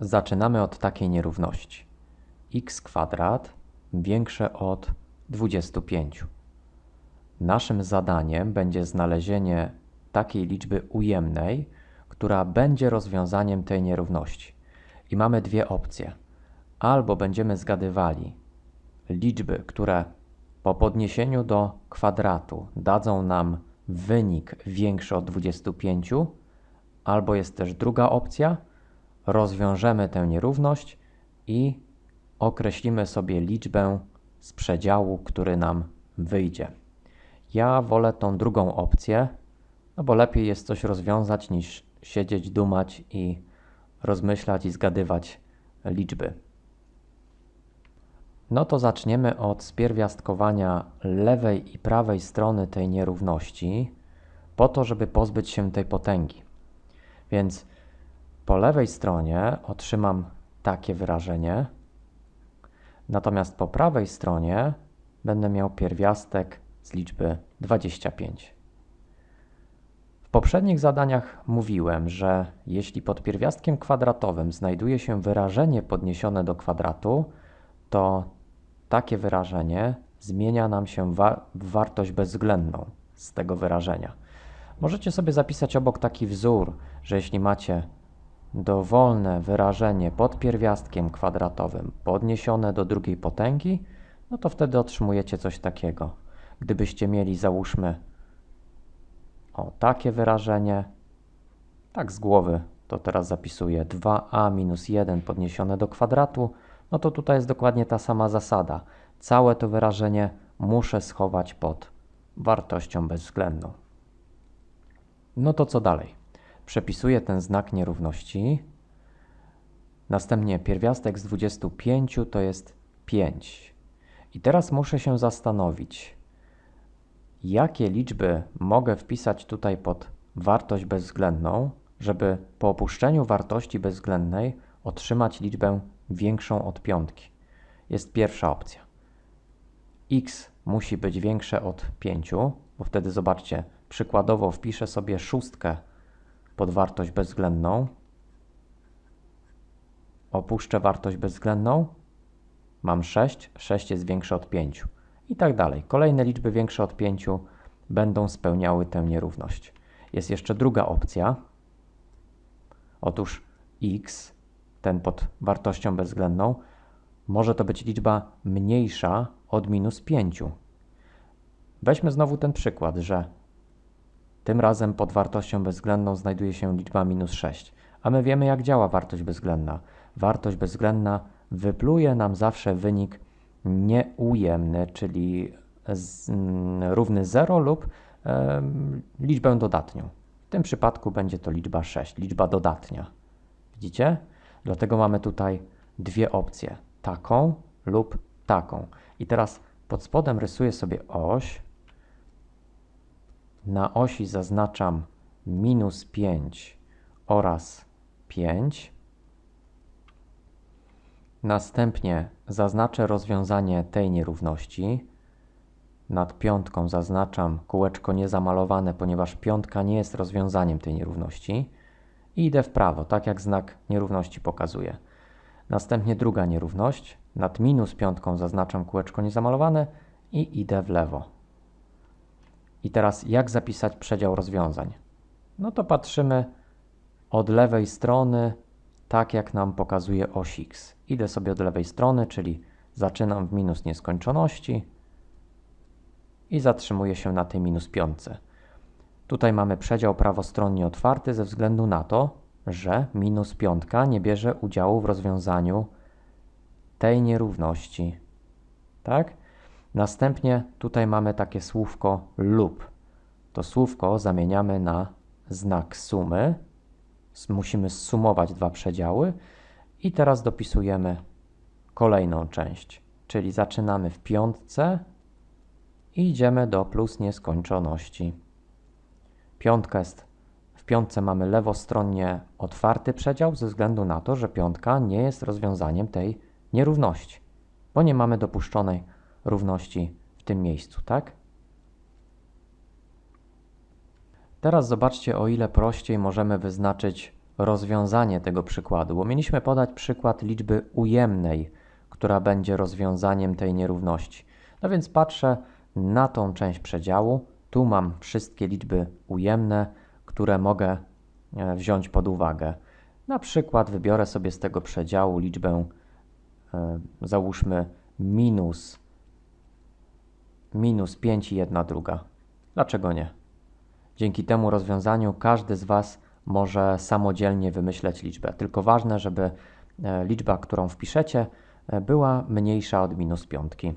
zaczynamy od takiej nierówności. x kwadrat większe od 25. Naszym zadaniem będzie znalezienie takiej liczby ujemnej, która będzie rozwiązaniem tej nierówności. I mamy dwie opcje. Albo będziemy zgadywali liczby, które po podniesieniu do kwadratu dadzą nam wynik większy od 25, albo jest też druga opcja, rozwiążemy tę nierówność i określimy sobie liczbę z przedziału, który nam wyjdzie. Ja wolę tą drugą opcję, no bo lepiej jest coś rozwiązać niż siedzieć, dumać i rozmyślać i zgadywać liczby. No to zaczniemy od spierwiastkowania lewej i prawej strony tej nierówności, po to, żeby pozbyć się tej potęgi. Więc po lewej stronie otrzymam takie wyrażenie, natomiast po prawej stronie będę miał pierwiastek z liczby 25. W poprzednich zadaniach mówiłem, że jeśli pod pierwiastkiem kwadratowym znajduje się wyrażenie podniesione do kwadratu, to takie wyrażenie zmienia nam się wa w wartość bezwzględną z tego wyrażenia. Możecie sobie zapisać obok taki wzór, że jeśli macie dowolne wyrażenie pod pierwiastkiem kwadratowym podniesione do drugiej potęgi, no to wtedy otrzymujecie coś takiego. Gdybyście mieli, załóżmy, o takie wyrażenie, tak z głowy to teraz zapisuję 2a minus 1 podniesione do kwadratu, no to tutaj jest dokładnie ta sama zasada. Całe to wyrażenie muszę schować pod wartością bezwzględną. No to co dalej? Przepisuję ten znak nierówności. Następnie pierwiastek z 25 to jest 5. I teraz muszę się zastanowić, jakie liczby mogę wpisać tutaj pod wartość bezwzględną, żeby po opuszczeniu wartości bezwzględnej otrzymać liczbę większą od piątki. Jest pierwsza opcja. x musi być większe od 5, bo wtedy zobaczcie, przykładowo wpiszę sobie szóstkę pod wartość bezwzględną, opuszczę wartość bezwzględną, mam 6, 6 jest większe od 5 i tak dalej. Kolejne liczby większe od 5 będą spełniały tę nierówność. Jest jeszcze druga opcja. Otóż x, ten pod wartością bezwzględną, może to być liczba mniejsza od minus 5. Weźmy znowu ten przykład, że tym razem pod wartością bezwzględną znajduje się liczba minus 6. A my wiemy, jak działa wartość bezwzględna. Wartość bezwzględna wypluje nam zawsze wynik nieujemny, czyli z, mm, równy 0 lub e, liczbę dodatnią. W tym przypadku będzie to liczba 6, liczba dodatnia. Widzicie? Dlatego mamy tutaj dwie opcje: taką lub taką. I teraz pod spodem rysuję sobie oś. Na osi zaznaczam minus 5 oraz 5. Następnie zaznaczę rozwiązanie tej nierówności. Nad piątką zaznaczam kółeczko niezamalowane, ponieważ piątka nie jest rozwiązaniem tej nierówności. I idę w prawo, tak jak znak nierówności pokazuje. Następnie druga nierówność. Nad minus piątką zaznaczam kółeczko niezamalowane i idę w lewo. I teraz jak zapisać przedział rozwiązań? No to patrzymy od lewej strony, tak jak nam pokazuje oś x. Idę sobie od lewej strony, czyli zaczynam w minus nieskończoności i zatrzymuję się na tej minus piątce. Tutaj mamy przedział prawostronnie otwarty ze względu na to, że minus piątka nie bierze udziału w rozwiązaniu tej nierówności. Tak? Następnie tutaj mamy takie słówko lub. To słówko zamieniamy na znak sumy. Musimy zsumować dwa przedziały i teraz dopisujemy kolejną część, czyli zaczynamy w piątce i idziemy do plus nieskończoności. Piątka jest, w piątce mamy lewostronnie otwarty przedział ze względu na to, że piątka nie jest rozwiązaniem tej nierówności, bo nie mamy dopuszczonej równości w tym miejscu, tak? Teraz zobaczcie, o ile prościej możemy wyznaczyć rozwiązanie tego przykładu, bo mieliśmy podać przykład liczby ujemnej, która będzie rozwiązaniem tej nierówności. No więc patrzę na tą część przedziału. Tu mam wszystkie liczby ujemne, które mogę e, wziąć pod uwagę. Na przykład wybiorę sobie z tego przedziału liczbę, e, załóżmy minus, minus 5 i 1 druga. Dlaczego nie? Dzięki temu rozwiązaniu każdy z Was może samodzielnie wymyśleć liczbę. Tylko ważne, żeby e, liczba, którą wpiszecie, e, była mniejsza od minus piątki.